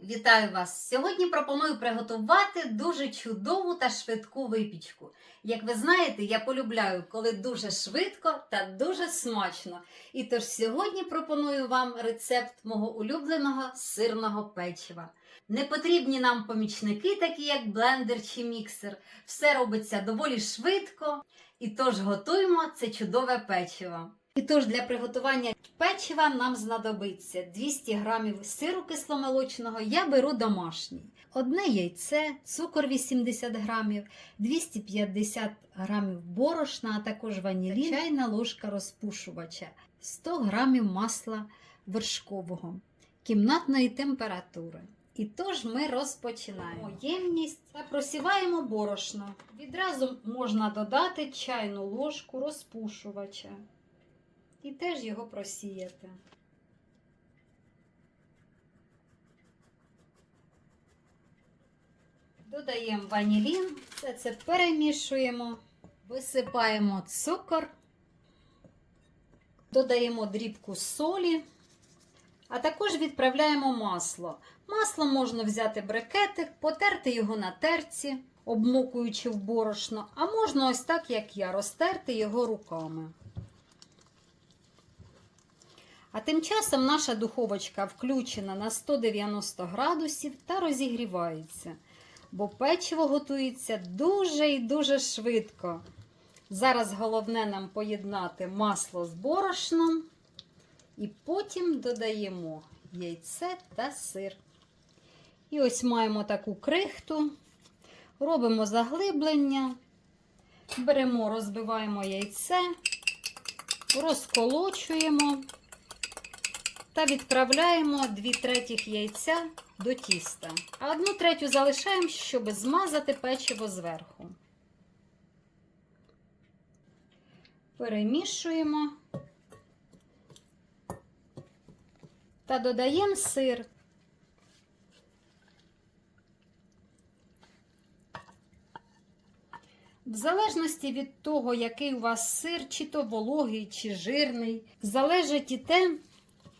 Вітаю вас! Сьогодні пропоную приготувати дуже чудову та швидку випічку. Як ви знаєте, я полюбляю, коли дуже швидко та дуже смачно. І тож сьогодні пропоную вам рецепт мого улюбленого сирного печива. Не потрібні нам помічники, такі як блендер чи міксер. Все робиться доволі швидко. І тож готуємо це чудове печиво. І тож для приготування печива нам знадобиться 200 г сиру кисломолочного, я беру домашній. Одне яйце, цукор 80 г, 250 г борошна, а також ванілін, чайна ложка розпушувача, 100 г масла вершкового кімнатної температури. І тож ми розпочинаємо ємність та просіваємо борошно. Відразу можна додати чайну ложку розпушувача і теж його просіяти. Додаємо ванілін, все це перемішуємо, висипаємо цукор, додаємо дрібку солі, а також відправляємо масло. Масло можна взяти брикетик, потерти його на терці, обмокуючи в борошно, а можна ось так, як я, розтерти його руками. А тим часом наша духовочка включена на 190 градусів та розігрівається, бо печиво готується дуже і дуже швидко. Зараз головне нам поєднати масло з борошном і потім додаємо яйце та сир. І ось маємо таку крихту, робимо заглиблення, беремо, розбиваємо яйце, розколочуємо та відправляємо 2 третіх яйця до тіста. А одну третю залишаємо, щоб змазати печиво зверху. Перемішуємо та додаємо сир. В залежності від того, який у вас сир, чи то вологий, чи жирний, залежить і те,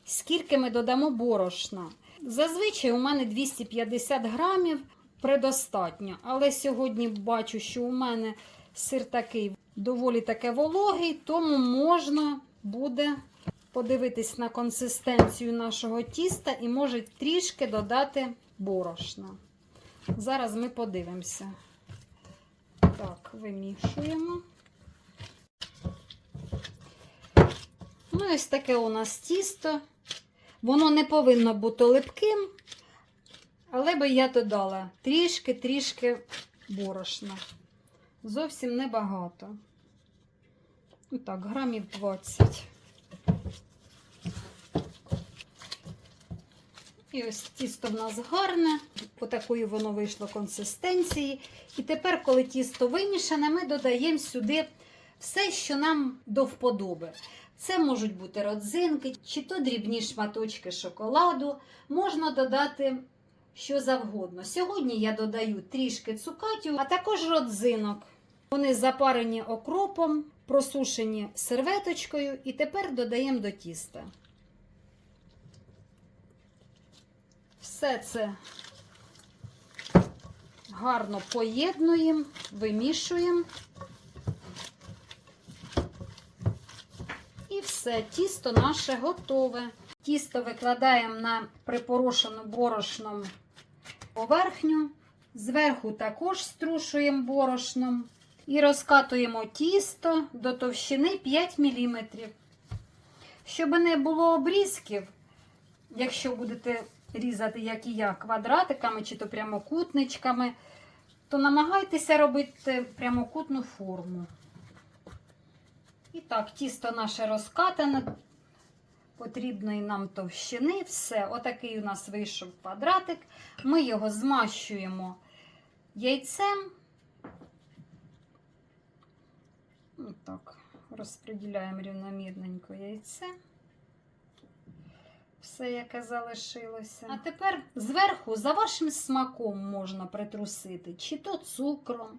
скільки ми додамо борошна. Зазвичай у мене 250 грамів предостатньо. Але сьогодні бачу, що у мене сир такий доволі таке вологий, тому можна буде подивитись на консистенцію нашого тіста і може трішки додати борошна. Зараз ми подивимося. Так, вимішуємо. Ну, ось таке у нас тісто. Воно не повинно бути липким, але би я додала трішки-трішки борошна. Зовсім небагато. Так, грамів 20. І ось тісто в нас гарне, отакої воно вийшло консистенції. І тепер, коли тісто вимішане, ми додаємо сюди все, що нам до вподоби. Це можуть бути родзинки, чи то дрібні шматочки шоколаду. Можна додати що завгодно. Сьогодні я додаю трішки цукатів, а також родзинок. Вони запарені окропом, просушені серветочкою, і тепер додаємо до тіста. Все це гарно поєднуємо, вимішуємо. І все, тісто наше готове. Тісто викладаємо на припорошену борошном поверхню. Зверху також струшуємо борошном. І розкатуємо тісто до товщини 5 мм. Щоб не було обрізків, якщо будете різати, як і я, квадратиками чи то прямокутничками, то намагайтеся робити прямокутну форму. І так, тісто наше розкатане, потрібної нам товщини. Все, отакий у нас вийшов квадратик. Ми його змащуємо яйцем. Так, розподіляємо рівномірненько яйце. Все, яке залишилося. А тепер зверху, за вашим смаком, можна притрусити, чи то цукром,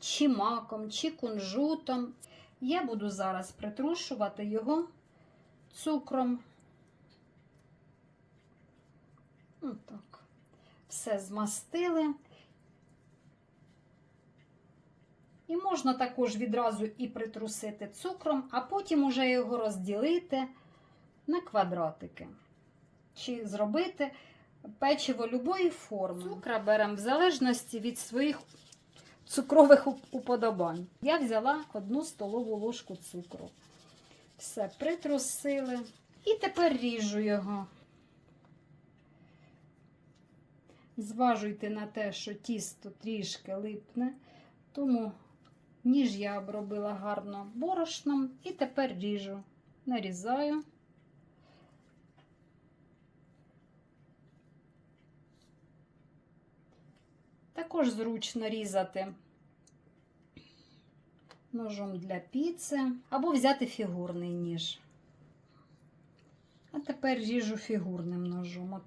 чи маком, чи кунжутом. Я буду зараз притрушувати його цукром. Отак. Все змастили. І можна також відразу і притрусити цукром, а потім уже його розділити на квадратики. Чи зробити печиво любої форми. Цукра беремо в залежності від своїх цукрових уподобань. Я взяла одну столову ложку цукру. Все притрусили. І тепер ріжу його. Зважуйте на те, що тісто трішки липне, тому ніж я обробила гарно борошном і тепер ріжу. Нарізаю. Також зручно різати ножом для піци або взяти фігурний ніж. А тепер ріжу фігурним ножом. От.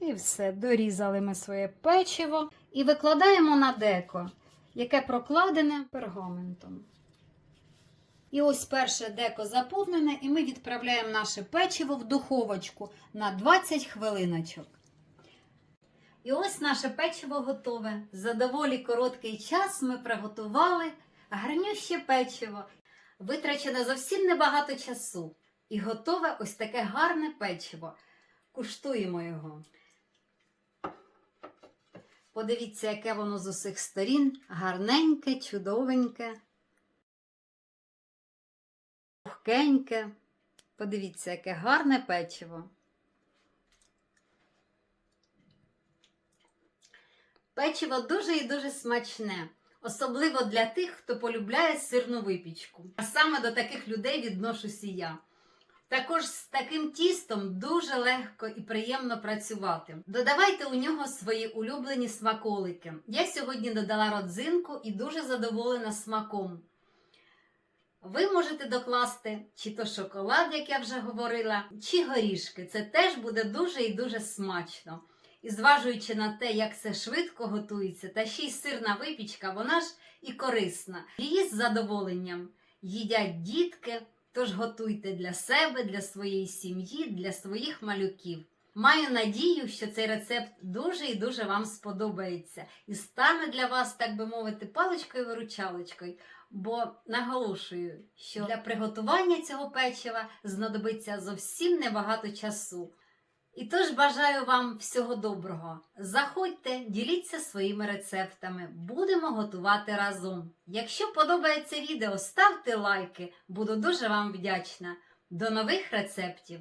І все, дорізали ми своє печиво і викладаємо на деко, яке прокладене пергаментом. І ось перше деко заповнене, і ми відправляємо наше печиво в духовочку на 20 хвилиночок. І ось наше печиво готове. За доволі короткий час ми приготували гарнюще печиво. Витрачено зовсім небагато часу. І готове ось таке гарне печиво. Куштуємо його. Подивіться, яке воно з усіх сторін. Гарненьке, чудовеньке, пухкеньке. Подивіться, яке гарне печиво. Печиво дуже і дуже смачне, особливо для тих, хто полюбляє сирну випічку. А саме до таких людей відношуся я. Також з таким тістом дуже легко і приємно працювати. Додавайте у нього свої улюблені смаколики. Я сьогодні додала родзинку і дуже задоволена смаком. Ви можете докласти чи то шоколад, як я вже говорила, чи горішки. Це теж буде дуже і дуже смачно. І зважуючи на те, як це швидко готується, та ще й сирна випічка, вона ж і корисна. Її з задоволенням їдять дітки, тож готуйте для себе, для своєї сім'ї, для своїх малюків. Маю надію, що цей рецепт дуже і дуже вам сподобається і стане для вас, так би мовити, паличкою-виручалочкою. Бо наголошую, що для приготування цього печива знадобиться зовсім небагато часу. І тож бажаю вам всього доброго. Заходьте, діліться своїми рецептами. Будемо готувати разом. Якщо подобається відео, ставте лайки, буду дуже вам вдячна. До нових рецептів!